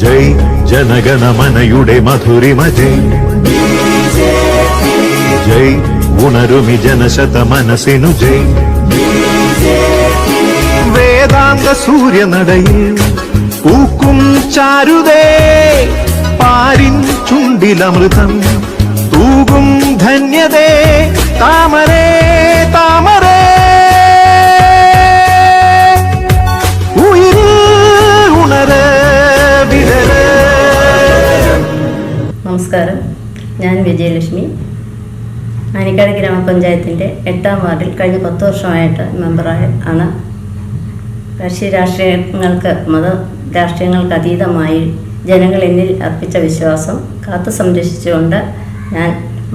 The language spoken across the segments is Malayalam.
ജയ് ജനഗണമനയുടെ മധുരിമ ജയ് ജയ് ഉണരുമി ജനശത മനസ്സിനു ജയ്. വേദാന്ത സൂര്യനടയിൽ പൂക്കും ചാരുതേ. പാരിൻ ചുണ്ടിലമൃതം തൂകും ധന്യതേ. താമരേ നമസ്കാരം. ഞാൻ വിജയലക്ഷ്മി. ആനിക്കാട് ഗ്രാമപഞ്ചായത്തിന്റെ എട്ടാം വാർഡിൽ കഴിഞ്ഞ പത്ത് വർഷമായിട്ട് മെമ്പറായ ആണ്. കക്ഷി രാഷ്ട്രീയങ്ങൾക്ക് മത രാഷ്ട്രീയങ്ങൾക്ക് അതീതമായി ജനങ്ങൾ എന്നിൽ അർപ്പിച്ച വിശ്വാസം കാത്തു സംരക്ഷിച്ചുകൊണ്ട് ഞാൻ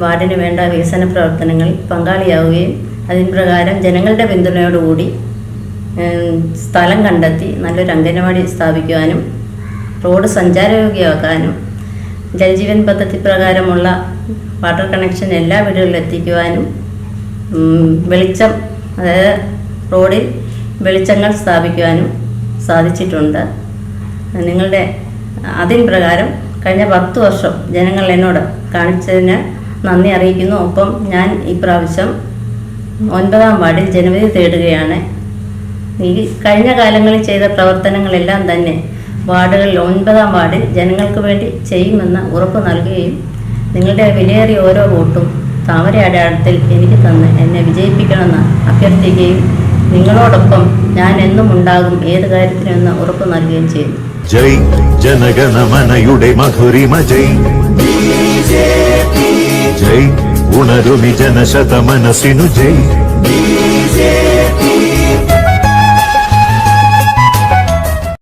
വാർഡിന് വേണ്ട വികസന പ്രവർത്തനങ്ങളിൽ പങ്കാളിയാവുകയും അതിന് പ്രകാരം ജനങ്ങളുടെ പിന്തുണയോടുകൂടി സ്ഥലം കണ്ടെത്തി നല്ലൊരു അംഗനവാടി സ്ഥാപിക്കുവാനും റോഡ് സഞ്ചാരയോഗ്യമാക്കാനും ജലജീവൻ പദ്ധതി പ്രകാരമുള്ള വാട്ടർ കണക്ഷൻ എല്ലാ വീടുകളിലും എത്തിക്കുവാനും വെളിച്ചം അതായത് റോഡിൽ വെളിച്ചങ്ങൾ സ്ഥാപിക്കുവാനും സാധിച്ചിട്ടുണ്ട്. നിങ്ങളുടെ അതിൻ പ്രകാരം കഴിഞ്ഞ പത്ത് വർഷം ജനങ്ങൾ എന്നോട് കാണിച്ചതിന് നന്ദി അറിയിക്കുന്നു. ഒപ്പം ഞാൻ ഇപ്രാവശ്യം ഒൻപതാം വാർഡിൽ ജനവിധി തേടുകയാണ്. ഈ കഴിഞ്ഞ കാലങ്ങളിൽ ചെയ്ത പ്രവർത്തനങ്ങളെല്ലാം തന്നെ വാർഡുകളിൽ ഒൻപതാം വാർഡിൽ ജനങ്ങൾക്ക് വേണ്ടി ചെയ്യുമെന്ന് ഉറപ്പ് നൽകുകയും നിങ്ങളുടെ വിലയേറിയ ഓരോ വോട്ടും താമര അടയാളത്തിൽ എനിക്ക് തന്ന് എന്നെ വിജയിപ്പിക്കണമെന്ന് അഭ്യർത്ഥിക്കുകയും നിങ്ങളോടൊപ്പം ഞാൻ എന്നും ഉണ്ടാകും ഏത് കാര്യത്തിനെന്ന് ഉറപ്പ് നൽകുകയും ചെയ്യുന്നു ജയ് ജനഗണമനയുടെ മധുരിമ ജയ്. ജയ് ഉണരുമി ജനശത മനസ്സിനു ജയ്.